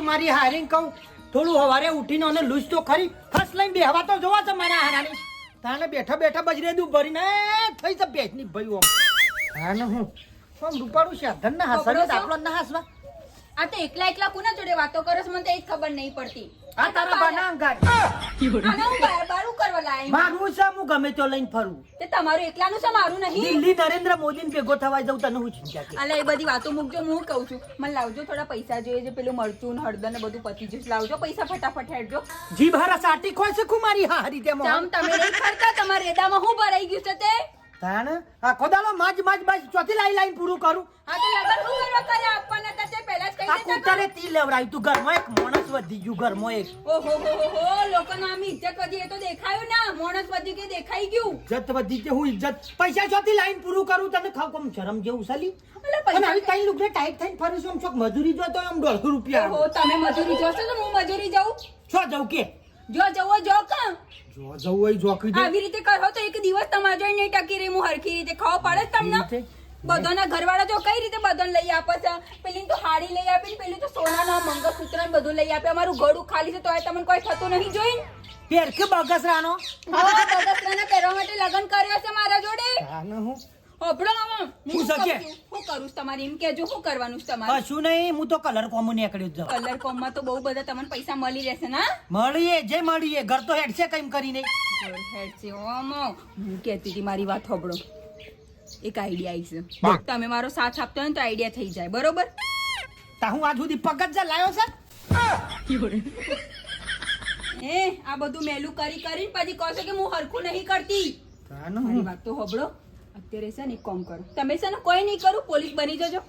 હું કહું મારી હારીને કહું થોડું હવારે ઉઠીને અને લૂઝ તો ખરી. ફર્સ્ટ લઈને બેહવા તો જોવા છે મારા હારાની. તાને બેઠા બેઠા બજરે દઉં ભરીને થઈ છે બેસની ભાઈ ઓમ હા? ને હું આમ રૂપાળું છે ધન ના ખબરો આપણો ના હસવા. આ તો એકલા એકલા કોના જોડે વાતો કરો મને તો એ ખબર નહીં પડતી. આ તારા બાના અંગાર. આને હું બારું કરવા લાવી મારું છે હું ગમે તો લઈને ફરું. તે તમારું એકલાનું છે મારું નહીં? દિલ્હી નરેન્દ્ર મોદી ને ભેગો થવા જાઉં તને હું ચિંતા કે અલે એ બધી વાતો મૂકજો હું કહું છું? મને લાવજો થોડા પૈસા જોઈએ છે પેલું મરચું ને હળદર ને બધું પતી જશે. લાવજો પૈસા ફટાફટ હેડજો. જી ભારા સાટી ખોય છે કુમારી? હા હરી તે જામ તમે નહીં ખરતા તમારા રેદામાં હું ભરાઈ ગયું છે તે? તાણ? આ દાડો માજ માજ માજ ચોથી લાઈ લાઈન પૂરું કરું. હા તો લગન હું કરવા કરે આપવાના હતા તે પહેલા જ આ કૂતરે તી લેવડાવી તું. ઘરમાં એક માણસ વધી ગયું ઘરમાં એક. ઓહો હો હો હો આમ ઇજ્જત વધી એ તો દેખાયું ના માણસ વધી કે દેખાઈ ગયું. ઇજ્જત વધી કે હું ઇજ્જત? પૈસા ચોથી લાઈન પૂરું કરું તને ખાવ કોમ શરમ જેવું સાલી અને આવી કઈ લુગડે ટાઈટ થઈને ફરું છું છોક મજૂરી જો તો આમ દોઢસો રૂપિયા ઓહો તમે મજૂરી જોશો તો હું મજૂરી જાઉં? છો જાઉં કે? જો જવો જો કા? જો જવું હોય જો કીધું આવી રીતે કરો તો એક દિવસ તમારા નહીં ટકી રહી હું હરખી રીતે ખાવા પડે તમને? બધાના ઘરવાળા જો કઈ રીતે બધાને લઈ આપે છે? પેલી તો હાડી લઈ આપી પેલી તો સોનાના મંગળસૂત્ર ને બધું લઈ આપે. અમારું ગળું ખાલી છે તો તમને કોઈ થતું નહીં જોઈ પેર કે બગસરાનો? હા બગસરાને પહેરવા માટે લગ્ન કર્યો છે મારા જોડે. તાને હું? આમાં. હું શું કરું તમારે? એમ કેજો શું કરવાનું છે તમારે? કશું નહીં હું તો કલર કોમું નીકળ્યો જ કલર કોમમાં તો બહુ બધા તમને પૈસા મળી રહેશે ના મળીએ જે મળીએ ઘર તો હેડ કેમ કરીને. ઓમો. હું કહેતી હતી મારી વાત હોભળો. એક આઈડિયા આવી છે. તમે મારો સાથ આપતો હોય ને તો આઈડિયા થઈ જાય બરોબર? તા હું આજ સુધી પગજ જ લાયો છે? એ આ બધું મેલું કરી કરીને પછી કહો છો કે હું હરખું નહીં કરતી. મારી વાત તો હોભળો. અત્યારે છે ને કોમ કરો. તમે છે ને કોઈ નહીં કરું પોલીસ બની જજો.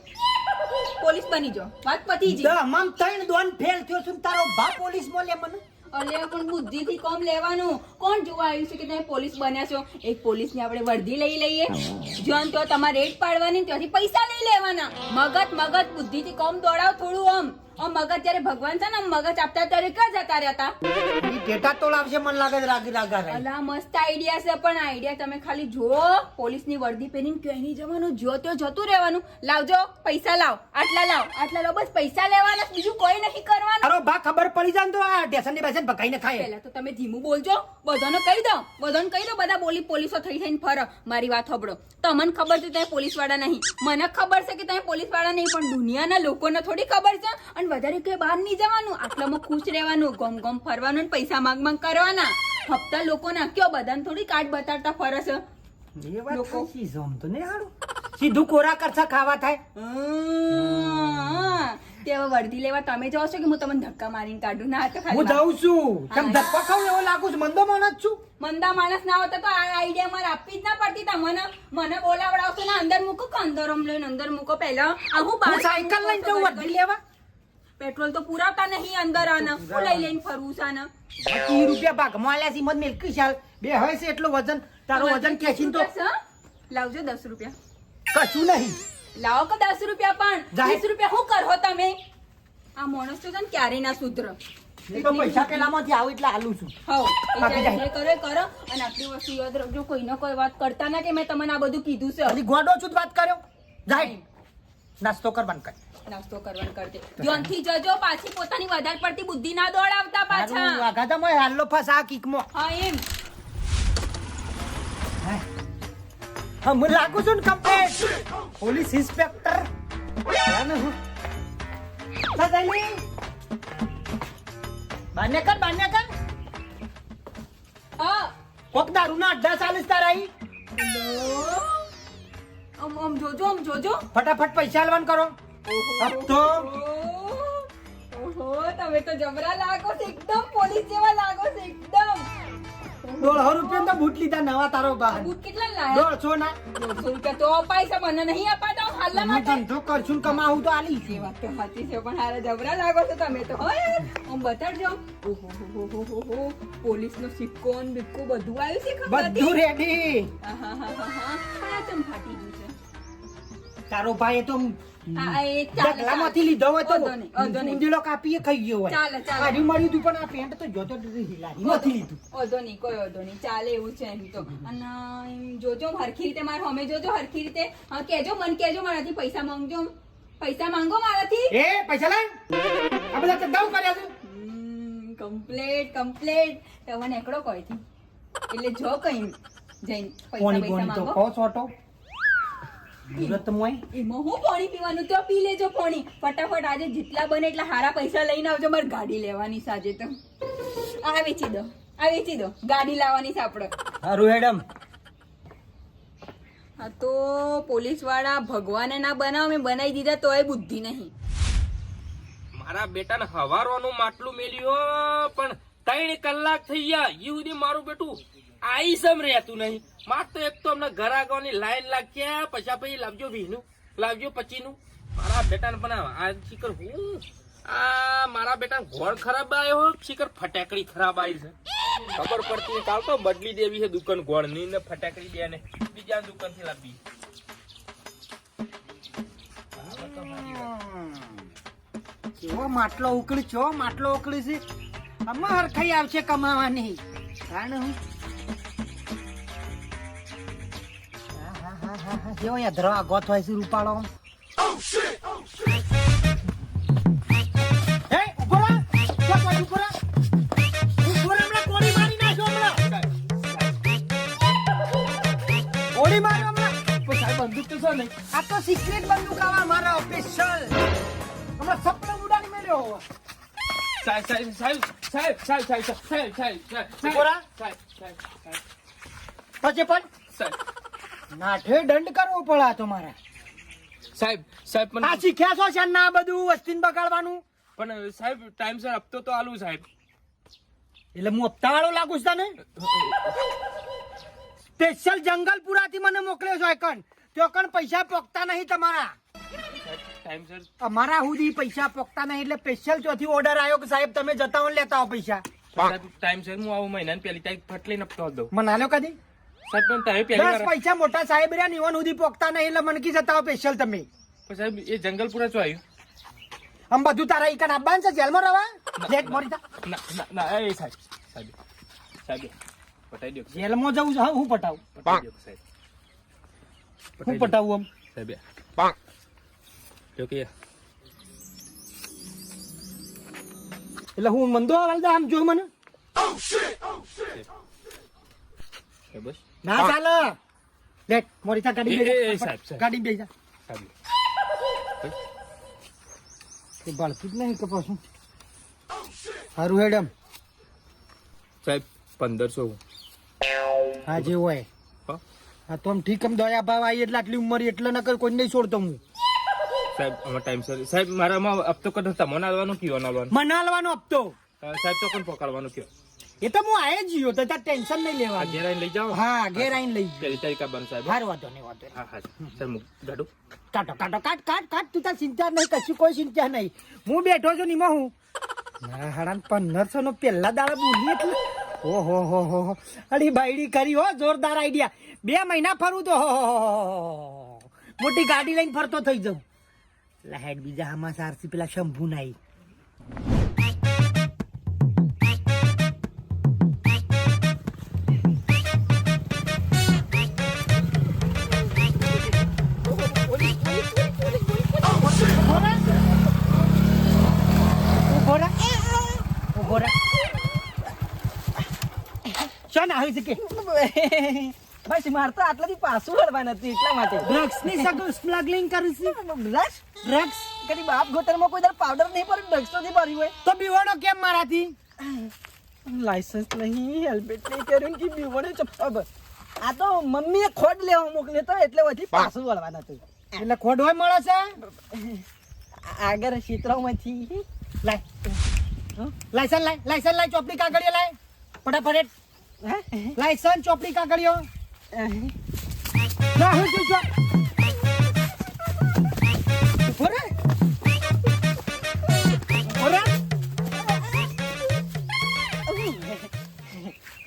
પોલીસ બની જો. વાત પતી જી દમમ ત્રણ દોન ફેલ થયો છું તારો બા પોલીસ બોલે મને. અલે પણ બુદ્ધિથી કોમ લેવાનું? કોણ જોવા આવ્યું છે કે તમે પોલીસ બન્યા છો? એક પોલીસની આપણે વર્ધી લઈ લઈએ. જોન તો તમારે રેટ પાડવાની ત્યાંથી પૈસા લઈ લેવાના. મગજ મગજ, બુદ્ધિથી કોમ દોડાવ થોડું આમ. મગજ જ્યારે ભગવાન છે ને મગજ આપતા ત્યારે ક્યાં જતા રહેતા? ડેટા તો લાવશે મને લાગે રાગી રાગા રહી. અલા મસ્ત આઈડિયા છે પણ આઈડિયા તમે ખાલી જુઓ. પોલીસની વર્દી પહેરીને નહીં જવાનું? જો તો જતું રહેવાનું. લાવજો પૈસા લાવ. આટલા લાવ આટલા લાવ બસ પૈસા લેવાના બીજું કોઈ નહીં કરવાનું. અરે બા ખબર પડી જાય તો આ ઢેસનની બેસન ભગાઈને ખાય. પહેલા તો તમે ધીમું બોલજો. બધાને કહી દો બધાને કહી દો બધા બોલી પોલીસો થઈ થઈને ફરો. મારી વાત સાંભળો. તમને ખબર છે તમે પોલીસવાળા નહીં. મને ખબર છે કે તમે પોલીસવાળા નહીં પણ દુનિયાના લોકોને થોડી ખબર છે. અને વધારે કે બહાર નહીં જવાનું. આટલામાં ખુશ રહેવાનું ગમ ગમ ફરવાનું અને પૈસા માંગ માંગ કરવાના. હપ્તા લોકોના કયો બધાને થોડી કાર્ડ બતાડતા ફરસ. એ વાત સાચી છે તો નહીં હારું. સીધું કોરા કરછા ખાવા થાય. તે હવે વર્દી લેવા તમે જાઓ છો કે હું તમને ધક્કા મારીને કાઢું? ના તો હું જાઉં છું. તમ ધક્કા ખાવ એવો લાગુ છું? મંદો માણસ છું. મંદા માણસ ના હોતા તો આ આઈડિયા મારે આપવી જ ના પડતી. તમને મને બોલાવડાવશો ને અંદર મૂકો કે અંદર લઈને અંદર મૂકો? પહેલા હું સાયકલ લઈને જઉં વર્ધી લેવા. પેટ્રોલ તો પુરાવતા નહીં અંદર આને. હું લઈ લઈને ફરવું છે આને. ત્રીસ રૂપિયા ભાગ. છે મત મિલકી શાલ બે હોય છે એટલું વજન. તારો વજન ખેંચીને તો લાવજો દસ રૂપિયા. કશું નહીં. લાવો કે દસ રૂપિયા પણ? જાહેર- વીસ રૂપિયા શું કરો તમે? આ માણસ તો છે ને ક્યારેય ના સુધર. તો પૈસા પેલામાંથી આવું એટલે આલું છું. હવ કરે કરો. અને આટલી વસ્તુ યાદ રાખજો કોઈને કોઈ વાત કરતા ના કે મેં તમને આ બધું કીધું છે. ગોડો છું વાત કર્યો. જાય નાસ્તો કર બંધ કર નાસ્તો કરવાનું કરતે ધ્યાનથી જજો પાછી પોતાની વધારે પડતી બુદ્ધિ ના દોડાવતા પાછા. આઘાતામાં હાલો ફસ આ કિકમાં. હા એમ. હા. હું લાગુ છું ને કમ્પ્લેટ પોલીસ ઇન્સ્પેક્ટર. જાને બાને કર બાને કર. હા. કોક દારૂના અડ્ડા ચાલીસ તારા ઈ હેલો. આમ જોજો આમ જોજો. ફટાફટ પૈસા આલવાન કરો. હપ્તો ઓહો તમે તો જબરા લાગો છો એકદમ પોલીસ જેવા લાગો છો એકદમ. દોઢસો રૂપિયા તો બૂટ લીધા નવા તારો બહાર. બૂટ કેટલા લાયા? દોઢસો ના. દોઢસો રૂપિયા તો અપાય છે મને નહીં અપાતા હાલના માટે. ધંધો કરશું કમાવું તો આલી એ વાત તો સાચી છે પણ હારા જબરા લાગો છો તમે તો હો યાર. આમ બતાડજો. ઓહો સિક્કો ને બિક્કો બધું આવ્યું છે બધું રેડી ચમ ફાટી ગયું? છે તારો ભાઈ તો ઢગલામાંથી લીધો હોય તો. ઊંધેલો કાપીએ ખાઈ ગયો હોય. ચાલે, ચાલે. હાર્યું મળ્યું હતું પણ આ પેન્ટ તો જોતો હિલારી નથી લીધું. ઓધો નહીં કોઈ ઓધો નહીં. ચાલે એવું છે એમ તો. અને જોજો હરખી રીતે મારે હમે જોજો હરખી રીતે. કેજો મન કેજો મારાથી પૈસા માંગજો. પૈસા માંગો મારાથી. એ પૈસા લાય આ બધા ધંધાઓ કર્યા છે. કમ્પ્લેટ કમ્પ્લેટ તમને એકડો કોઈથી એટલે જો કઈ જઈને પૈસા પૈસા તો માંગો. કહો છોટો મુરત મોય એમાં હું પાણી પીવાનું? તો પી લેજો પાણી. ફટાફટ આજે જેટલા બને એટલા હારા પૈસા લઈને આવજો. મારે ગાડી લેવાની સાજે તો. આ વેચી દો. આ વેચી દો. ગાડી લાવવાની છે આપણે સારું મેડમ હા તો પોલીસવાળા ભગવાને ના બનાવ મેં બનાવી દીધા તોય બુદ્ધિ નહીં. મારા બેટાને હવારવાનું માટલું મેલ્યું પણ ત્રણ કલાક થઈ ગયા. એ સુધી મારું બેટું આઈ સમ રહેતું નહીં. તો એક તો અમને ઘર આગળની લાઈન લાગશે પછી પછી લાવજો વીનું લાવજો પચીનું મારા બેટાને પણ આ શીખર હું? આ મારા બેટા ઘોળ ખરાબ આવ્યો શીકર ફટાકડી ખરાબ આવી છે. ખબર પડતી. કાલ તો બદલી દેવી છે દુકાન ઘોડની ને ફટાકડી બે ને બીજા દુકાનથી લાવવી. કેવો માટલો ઉકળી છો? માટલો ઉકળી છે. અમાર હરખાઈ આવશે કમાવાની. કારણ હું? સાહેબ બંદૂક તો છે નહીં આ તો સિક્રેટ બંદૂક આવા મારા ઓફિશિયલ હમણાં સપનો ઉડાડી મેલ્યો સાહેબ સાહેબ સાહેબ સાહેબ સાહેબ સાહેબ સાહેબ સાહેબ સાહેબ ઊભો રહો. સાહેબ સાહેબ સાહેબ પછી પણ સાહેબ નાઠે દંડ કરવો પડે આ તો મારે. સાહેબ સાહેબ આ પણ શીખ્યા છો છે ના બધું વસ્તીને બગાડવાનું? પણ સાહેબ ટાઈમસર હપ્તો તો આલું સાહેબ. એટલે હું હપ્તા વાળો લાગુ છું તને? સ્પેશિયલ જંગલપુરાથી મને મોકલ્યો છો એકન તો કણ પૈસા પોકતા નહીં તમારા. ટાઈમસર અમારા સુધી પૈસા પોકતા નહીં એટલે સ્પેશિયલ ચોથી ઓર્ડર આવ્યો કે સાહેબ તમે જતા હો લેતા હો પૈસા. ટાઈમસર હું આવું મહિનાની પહેલી તારીખ ફટલી નપતો દઉં. મનાલો કદી? સાહેબ તમે પહેલી પૈસા મોટા સાહેબ રહ્યા નિવન સુધી પોકતા નહીં એટલે મનકી જતા હો સ્પેશિયલ તમે. પણ સાહેબ એ જંગલપુરા ચો આવ્યું? આમ બધું તારા ઈકન આબાન છે જેલમાં રવા લેટ મરી ના ના ના એ સાહેબ સાહેબ સાહેબ પટાઈ દો. જેલમાં જવું છે હા, હું પટાવું? પટાઈ દો સાહેબ. હું પટાવું આમ? સાહેબ પાંચ. જો કે એટલે હું મંદો વાળા આમ જો મને? બસ. ના ચાલે. લેટ મોરી તા ગાડી બેસા. સાહેબ. ગાડી બેજા. સાહેબ તે બાળતું જ નહીં કપાસું સારું હેડમ. સાહેબ પંદરસો. હા જે હોય. હા. તો આમ ઠીક આમ દયા ભાવ આવી એટલે આટલી ઉંમર એટલે નકર કોઈ નહીં છોડતો હું. સાહેબ અમાર ટાઈમ સર સાહેબ મારામાં હપ્તો કદાચ તમને આવવાનું કયો મને મનાલવાનો હપ્તો. સાહેબ તો કોણ પકડવાનો કયો? એ તો હું આયે જ ગયો તો તાર ટેન્શન નહીં લેવા ઘેર આઈને લઈ જાઓ. હા ઘેર આઈને લઈ પહેલી તારીખ આવવાનું સાહેબ. હાર વાંધો નહીં વાંધો હા હા સર મુ ગાડો. કાટો કાટો કાટ કાટ કાટ તું તાર ચિંતા નહીં કશું કોઈ ચિંતા નહીં. હું બેઠો છું નીમાં હું. મારા હાડાન પંદરસો નો પહેલા દાડા બોલી એટલે ઓહો હો હો હો અડી બાયડી કરી હો જોરદાર આઈડિયા બે મહિના ફરું તો હો. મોટી ગાડી લઈને ફરતો થઈ જાઉં. લાહેડ બીજા આમાં સારસી પેલા શંભુ નાઈ શું શકે. બસ મારે તો આટલાથી પાછું વળવા નથી એટલા માટે. ડ્રગ્સની સગું સ્મગલિંગ કરી છે. ડ્રગ્સ? ડ્રગ્સ? કદી બાપ ગોતરમાં કોઈ દર પાવડર નહીં પર ડ્રગ્સ નથી નહીં ભર્યું હોય. તો બીવાડો કેમ મારાથી? લાયસન્સ નહીં હેલ્મેટ નહીં કર્યું કે બીવડે ચપ્પા પર આ તો મમ્મીએ ખોડ લેવા મોકલ્યો તો એટલે વધી પાછું વળવાનું નથી. એટલે ખોડ હોય મળે છે? આગળ ક્ષેત્રોમાંથી. લાય. લાયસન્સ લાય લાયસન્સ લાય ચોપડી કાગળિયો લાય. ફટાફટ. લાયસન ચોપડી કાગળિયો રાહુલ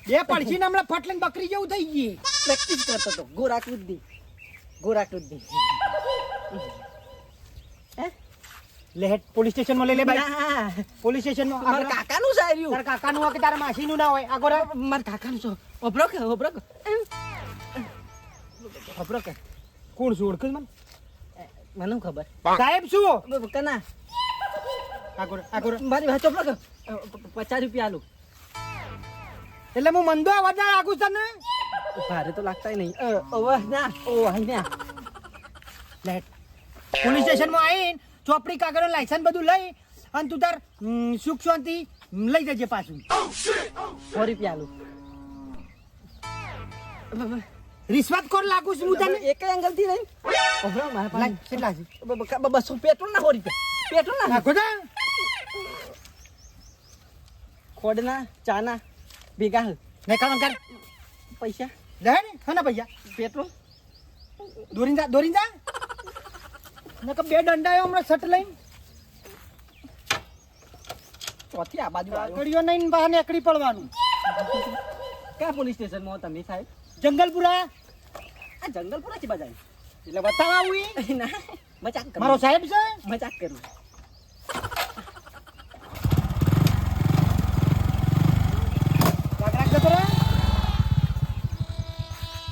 બે પડશી ને હમણાં ફટલીને બકરી જેવું થઈ ગઈ પ્રેક્ટિસ કરતો હતો ગોરાકૃતિ ગોરાકૃતિ લે હેડ પોલીસ સ્ટેશનમાં લઈ લે ભાઈ પોલીસ સ્ટેશનમાં મારા કાકાનું નું આ રહ્યું. તારા કાકા નું કે તારા માસીનું ના હોય આગળ આવ. મારા કાકાનું છે. ઓભરો કે, કે. કોણ છું ઓળખ મને? મને ખબર. સાહેબ શું? કના. આગળ આગળ. મારી વાત ચોપડો કે પચાસ રૂપિયા આલું. એટલે હું મંદો અવાજ ના રાખું તને? ભારે તો લાગતા નહીં. અવાજ ના. ઓવા ના લેટ પોલીસ સ્ટેશનમાં આવીને ચોપડી કાગળ લાયસન્સ બધું લઈ અને તું તાર સુખ શાંતિ લઈ જજે પાછું. સો રૂપિયા રિશ્વત કોણ લાગુ છું હું તને? એક એંગલથી નહીં. કેટલા છે? બસો પેટ્રોલ ના સો રૂપિયા. પેટ્રોલ ના નાખો. ખોડના ચાના ભેગા. ને કામ કર. પૈસા. લે ને પૈસા. પેટ્રોલ. દોરીને જા દોરીને જા નકર બે દંડા આવ્યો હમણાં સટ લઈને. ચોથી આ બાજુ. કાકડીઓ નહીં બહાર નીકળી પડવાનું. ક્યાં પોલીસ સ્ટેશનમાં તમે સાહેબ? જંગલપુરા. આ જંગલપુરા છે બધા એટલે બતાવવા આવું ના મજાક કરું. મારો સાહેબ છે? મજાક કરું.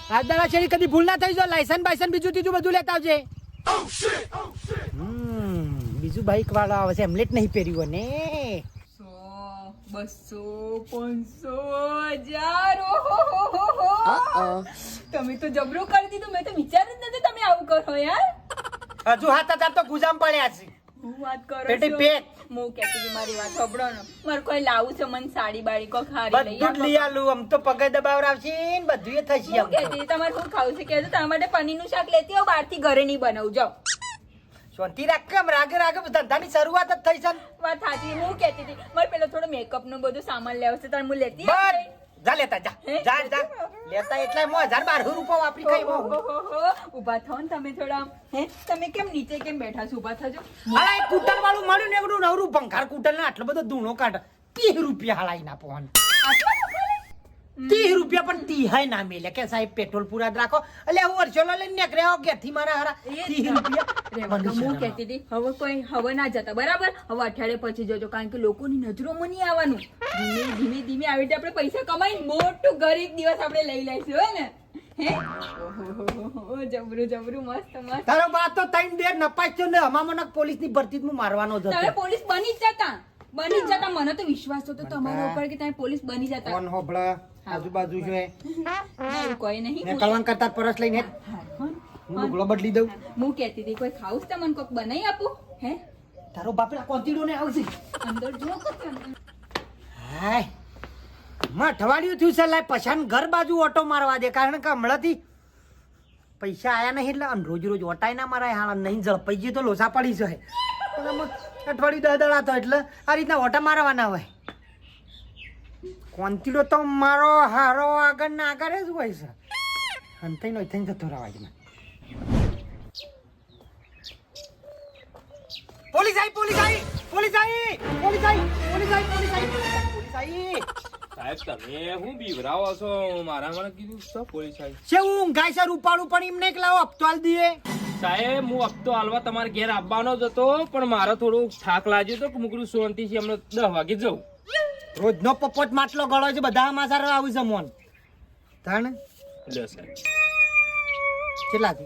દાડા શેરી કદી ભૂલ ના થઈ જો. લાયસન્સ બાયસન બીજું ત્રીજું બધું લેતા આવજે. બીજું બાઈક વાળો આવે છે હેમલેટ નહીં પહેર્યું ને સો બસો પાંચસો હજાર. તમે તો જબરું કરી દીધું મેં તો વિચાર્યું જ નથી તમે આવું કરો યાર. હજુ હાથ હતા તો ગુજામ પડ્યા છે. હું વાત કરો પેટી છો? હું કહેતી મારી વાત સાંભળો ને મારે કોઈ લાવું છે મને સાડી બાડી કોઈ ખારી લઈ બધું લઈ આલું. આમ તો પગે દબાવરાવશે ને બધું એ થશે આમ તો. તમારે શું ખાવું છે? કહેજો તમારા માટે પનીરનું શાક લેતી આવ બહારથી ઘરે નહીં બનાવું. જાવ શાંતિ રાખ કેમ રાગે રાગે ધંધાની શરૂઆત જ થઈ છે વાત સાચી. હું કેતી હતી મારે પેલો થોડો મેકઅપનું બધું સામાન લેવું છે તારે હું લેતી આવું? જા લેતા જા. જા જા. લેતા એટલે મો હજાર બાર રૂપિયા વાપરી ખાઈ. ઊભા થાઓ ને તમે થોડા હે? તમે કેમ નીચે કેમ બેઠા છો? ઊભા થજો. હાલા એક કૂટર વાળું મળ્યું ને એકડું નવરું ભંગાર કુટલ ને આટલો બધો ધૂણો કાઢ. ત્રીસ રૂપિયા હાલાઈ ના પોન ત્રીસ રૂપિયા પણ તીહાય ના મેલે. કે સાહેબ પેટ્રોલ પૂરા જ રાખો. એટલે હું વર્ષો લઈને નીકળ્યા હો ઘેરથી મારા હારા. ત્રીસ રૂપિયા. હું કહેતી હતી હવે કોઈ હવે ના જતા. બરાબર? હવે અઠવાડિયે પછી જજો કારણ કે લોકોની નજરો મની આવવાનું. ધીમે ધીમે ધીમે આવી રીતે આપણે પૈસા કમાઈને મોટું ઘર એક દિવસ આપણે લઈ લઈશું હે ને? હે? ઓહોહોહો, જબરું જબરું મસ્ત મસ્ત. તારો બા તો ત્રણ બે નપાસ છે ને હમામાં પોલીસની ભરતી હું મારવાનો જ તમે પોલીસ બની જતા. બની જતા. મને તો વિશ્વાસ હતો તમારા ઉપર કે તમે પોલીસ બની જતા. કોણ હોભળે આજુબાજુ છે કોઈ નહીં. ને કરતા પરસ લઈને. હા, બદલી દઉં. હું. કહેતી હતી કોઈ ખાવું તમને કોક બનાવી આપું? હે? તારો બાપ પેલા કોંતીડો ને આવશે અંદર. જો. હાયમાં અઠવાડિયું થયું છે, લાય પછાન ઘર બાજુ ઓટો મારવા દે, કારણ કે હમણાંથી પૈસા આયા નહીં એટલે આમ રોજ રોજ ઓટાય ના મારાય, હાલ નહીં ઝડપાઈ ગયું તો લોસા પડી જશે. અઠવાડિયું દહ દડા એટલે આ રીતના ઓટા મારવાના હોય. કોંતીડો તો મારો હારો આગળ ના આગળ જ હોય છે. અંતઈ થઈને થઈને જતો રહેવા પોલીસ આવી પોલીસ આવી પોલીસ આવી પોલીસ આવી પોલીસ આવી પોલીસ આવી પોલીસ આવી સાહેબ તમે હું બીવરાવો છો? મારા મને કીધું છો પોલીસ આવી છે હું છે રૂપાળું પણ એમને એક લાવો હપ્તો આલ દઈએ સાહેબ હું હપ્તો હાલવા તમારે ઘેર આવવાનો જ હતો પણ મારે થોડું થાક લાગ્યો તો મુકડું શાંતિ છે હમણાં દસ વાગે જવું રોજનો પપ્પોટ માટલો ગળો છે બધા માસાર આવું છે મોન તાણ લે સાહેબ. કેટલા છે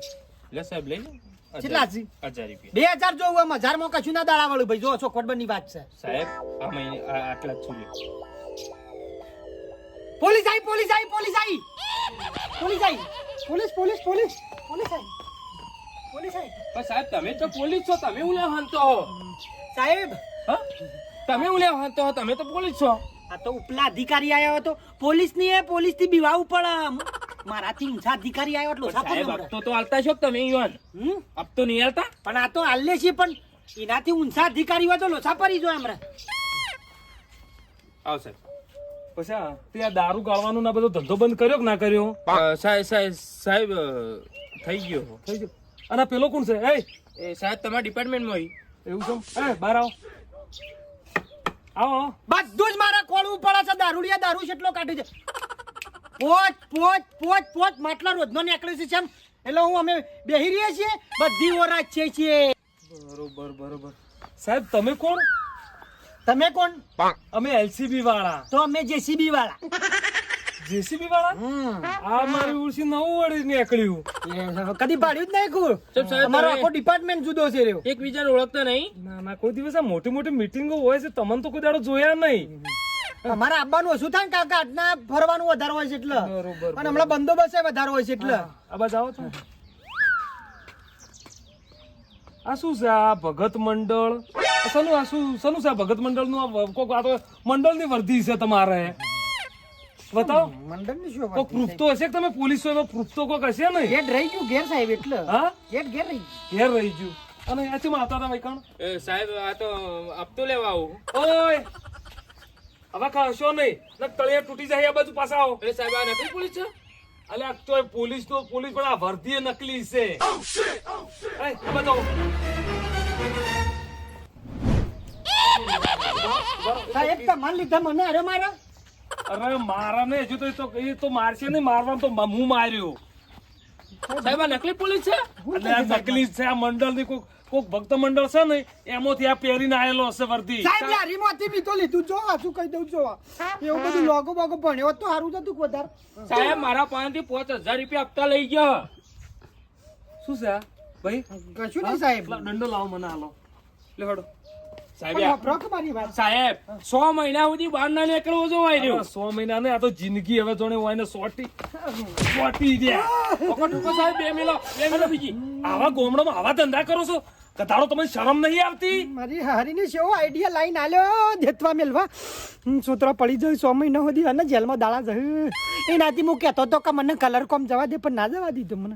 લે સાહેબ લઈ લો. કેટલા છે? હજાર રૂપિયા. બે હજાર જોવું એમ હજારમાં કશું ના દાડા વાળું ભાઈ જો ચોખવટ બની વાત છે. સાહેબ આ મહિને આટલા જ છું પોલીસ આવી પોલીસ આવી પોલીસ આવી પોલીસ આવી પોલીસ પોલીસ પોલીસ. પોલીસ આવી પોલીસ આવી પણ સાહેબ તમે તો પોલીસ છો તમે ઉલે હાંતો હો? સાહેબ. હા? તમે હાંતો હો? તમે તો પોલીસ છો. આ તો ઉપલા અધિકારી આવ્યો હતો પોલીસની એ પોલીસથી બીવાવું પડે મારાથી ઊંચા અધિકારી આવ્યો એટલે સાહેબ હપ્તો તો હાલતા છો તમે યુવાન હમ? હપ્તો નહીં હાલતા પણ આ તો હાલે છે પણ એનાથી ઊંચા અધિકારી હોય તો લોચા પડી જો હમણાં. આવ સાહેબ. પછી તે આ દારૂ ગાળવાનો ના બધો ધંધો બંધ કર્યો કે ના કર્યો? સાહેબ સાહેબ સાહેબ થઈ ગયો. થઈ ગયું. અને પેલો કોણ છે? એ એ સાહેબ તમારા ડિપાર્ટમેન્ટમાં એવું છે એ બહાર આવો. આવો બધું જ મારા ખોળવું પડે છે. દારૂડિયા દારૂ કેટલો કાઢે છે. પોચ પોચ પોચ પોચ માટલા રોજનો નીકળે છે કેમ એટલે હું અમે બેહી રહ્યા છીએ બધી ઓરા છે છીએ બરોબર બરોબર. સાહેબ તમે કોણ? તમે કોણ? અમે એલસીબી વાળા. તો અમે જેસીબી વાળા. જેસીબી વાળા? આ મારી ઉર્સી નવું વળી નીકળ્યું કદી પાડ્યું જ નહીં સાહેબ, અમારો આખો ડિપાર્ટમેન્ટ જુદો છે રહ્યો. એકબીજાને ઓળખતા નહીં? ના ના કોઈ દિવસ આ મોટી મોટી મીટિંગો હોય છે તમને તો કોઈ દાડો જોયા નહીં. અમારે આવવાનું ઓછું થાય ને કાકા આજના ફરવાનું વધારે હોય છે એટલે. બરોબર, અને હમણાં બંદોબસ્ત વધારે હોય છે એટલે. આ બાજુ આવો છો? આ શું છે? આ ભગત મંડળ? આ આ શું શેનું છે આ ભગત મંડળનું કોક આ તો મંડળની વર્ધી છે તમારે. બતાવો. મંડળની શું કોક પ્રૂફ તો હશે કે તમે પોલીસ હોય એમાં પ્રૂફ તો કોક હશે નહીં? ગેટ રહી ગયું ઘેર સાહેબ એટલે. હા? ગેટ ઘેર રહી ઘેર રહી ગયું. અને એથી માતા આવતા હતા વૈકણ સાહેબ આ તો આપતો લેવા આવું. ઓય! હવે કશો નહીં. ને તળિયા તૂટી જાય આ બાજુ પાછા આવો. એ સાહેબ આ નકલી પોલીસ છે? અલે તો પોલીસ તો પોલીસ પણ આ વર્ધી નકલી છે. એ, આ બાજુ આવો. લીધા મને અરે મારા. અરે મારા ને હજુ તો એ તો એ મારશે નહીં મારવાનું તો હું માર્યો. સાહેબ આ નકલી પોલીસ છે? એટલે આ નકલી છે આ મંડળની કોક કોક ભક્ત મંડળ છે ને એમાંથી આ પહેરીને આયેલો હશે વર્ધી સાહેબ લારીમાંથી બી તો લીધું. જો શું કહી દઉં જો. એવું બધું લોગો બોગો ભણ્યો તો સારું જતું વધારે. સાહેબ મારા પાસેથી પાંચ હજાર રૂપિયા હપ્તા લઈ ગયા. શું છે ભાઈ? કશું નહીં સાહેબ. દંડો લાવો મને હાલો. લે હડો. સાહેબ પણ આ- વપરાવ કે મારી વાત? સાહેબ સો મહિના સુધી બહાર ના નીકળવો જો હોય સો મહિના ને આ તો જિંદગી હવે જોણે હોય ને સોટી. સોટી ટૂંકો સાહેબ બે મિલો બે મિલો બીજી. આવા ગોમડામાં આવા ધંધા કરો છો? કદાડો તમને શરમ નહીં આવતી? મારી હારીને શેવો આઈડિયા લાઈન આલ્યો જેતવા મેલવા. હું છોતરો પડી જઈ સો મહિના સુધી અને જેલમાં દાડા એ એનાથી હું કહેતો તો કે મને કલર કોમ જવા દે પણ ના જવા દીધું મને.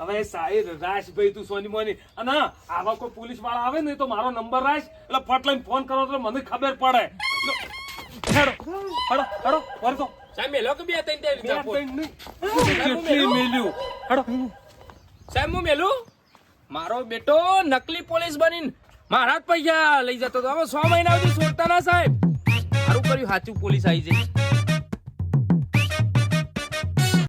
હવે સાહેબ રાજભાઈ તું સોની મોની. અને આવા કોઈ પોલીસવાળા આવે ને તો મારો નંબર રાખ. એટલે ફટ લઈને ફોન કરો તો મને ખબર પડે. હેડો હેડો હેડો વળતો સાહેબ મેલો કે બે ત્રણ ત્રણ. કેટલી મેલ્યું? હેડો. સાહેબ હું મેલું? મારો બેટો નકલી પોલીસ બનીને મારા જ પૈસા લઈ જતો હતો. હવે સો મહિના સુધી છોડતા ના સાહેબ. સારું કર્યું, સાચું પોલીસ આવી જાય